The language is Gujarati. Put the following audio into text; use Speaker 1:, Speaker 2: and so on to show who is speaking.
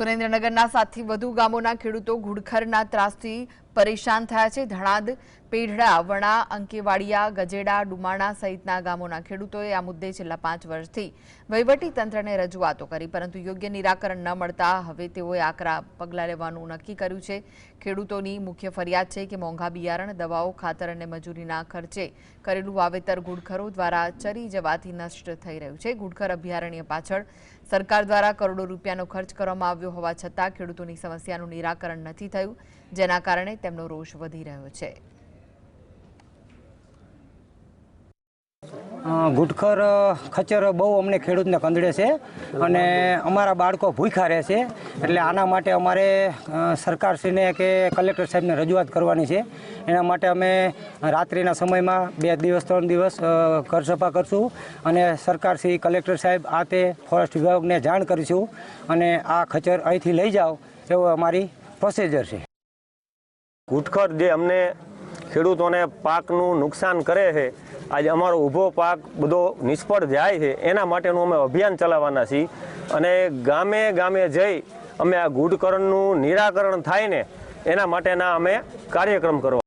Speaker 1: સુરેન્દ્રનગરના સાતથી વધુ ગામોના ખેડૂતો ઘુડખરના ત્રાસથી પરેશાન થયા છે. ધણાદ, પેઢડા, વણા, અંકેવાડિયા, ગજેડા, ડુમાણા સહિતના ગામોના ખેડૂતોએ આ મુદ્દે છેલ્લા પાંચ વર્ષથી તંત્રને રજૂઆતો કરી, પરંતુ યોગ્ય નિરાકરણ ન મળતા હવે તેઓએ આકરા પગલાં લેવાનું નક્કી કર્યું છે. ખેડૂતોની મુખ્ય ફરિયાદ છે કે મોંઘા બિયારણ, દવાઓ, ખાતર અને મજૂરીના ખર્ચે કરેલું વાવેતર ઘુડખરો દ્વારા ચરી જવાથી નષ્ટ થઈ રહ્યું છે. ઘુડખર અભયારણ્ય પાછળ સરકાર દ્વારા કરોડો રૂપિયાનો ખર્ચ કરવામાં આવ્યો હોવા છતાં ખેડૂતોની સમસ્યાનું નિરાકરણ નથી થયું. જેના કારણે તેમનો રોષ વધી રહ્યો છે.
Speaker 2: ગુટખર ખચર બહુ અમને ખેડૂતને કંદડે છે અને અમારા બાળકો ભૂખ્યા રહે છે. એટલે આના માટે અમારે સરકારશ્રીને કે કલેક્ટર સાહેબને રજૂઆત કરવાની છે. એના માટે અમે રાત્રિના સમયમાં બે દિવસ, ત્રણ દિવસ ઘર સફા કરશું અને સરકારશ્રી, કલેક્ટર સાહેબ આ તે ફોરેસ્ટ વિભાગને જાણ કરીશું અને આ ખચર અહીંથી લઈ જાઓ એવો અમારી પ્રોસિજર છે.
Speaker 3: ઘૂંટખર જે અમને ખેડૂતોને પાકનું નુકસાન કરે છે, આજે અમારો ઊભો પાક બધો નિષ્ફળ જાય છે, એના માટેનું અમે અભિયાન ચલાવવાના છીએ. અને ગામે ગામે જઈ અમે આ ગુડકરણનું નિરાકરણ થાય ને, એના માટેના અમે કાર્યક્રમ કરવા